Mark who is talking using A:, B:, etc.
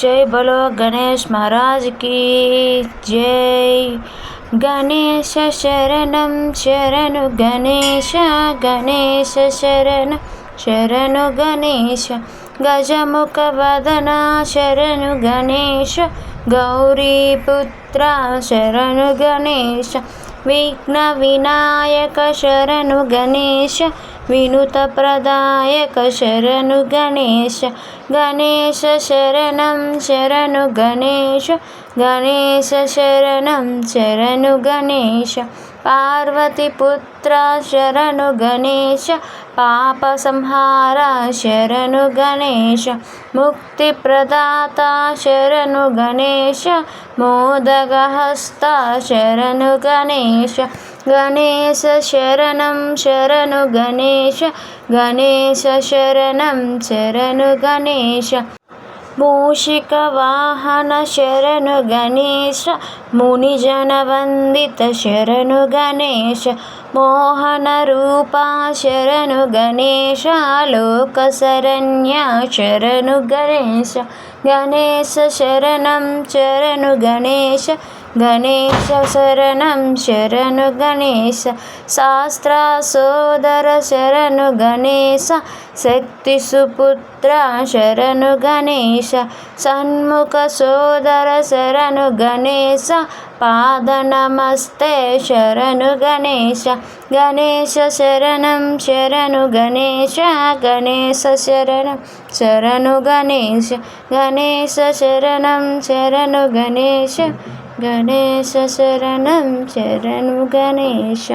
A: జై బలో గణేష్ మహారాజ్కి జై గణేశ శరణం శరణు గణేశ గణేశ శరణ శరణు గణేశ గజముఖ వదన శరణు గణేశ గౌరీపుత్ర శరణు గణేశ విఘ్న వినాయక శరణు గణేశ వినుత ప్రదాయక శరణు గణేశ గణేశ శరణం శరణు గణేశ గణేశ శరణం శరణు గణేశ పార్వతిపుత్ర శరణు గణేశ పాప సంహార శరణు గణేశ ముక్తి ప్రదాత శరణు గణేశ మోదగహస్త శరణు గణేశ గణేశ శరణం శరణు గణేశ గణేశ శరణం శరణు గణేశ. మూషిక వాహన శరణు గణేశ మునిజన వందిత శరణు గణేశ. మోహన రూపా శరణు గణేశ లోక శరణ్య శరణు గణేశ. గణేశ శరణం శరణు గణేశ గణేశ శరణం శరణు గణేశ శాస్త్ర సోదర శరణు గణేశ శక్తి సుపుత్ర శరణు గణేశ సన్ముఖ సోదర శరణు గణేశ పాద నమస్తే శరణు గణేశ గణేశ శరణం శరణు గణేశ గణేశ శరణం శరణు గణేశ గణేశ శరణం శరణు గణేశ గణేశ శరణం శరణు గణేశ.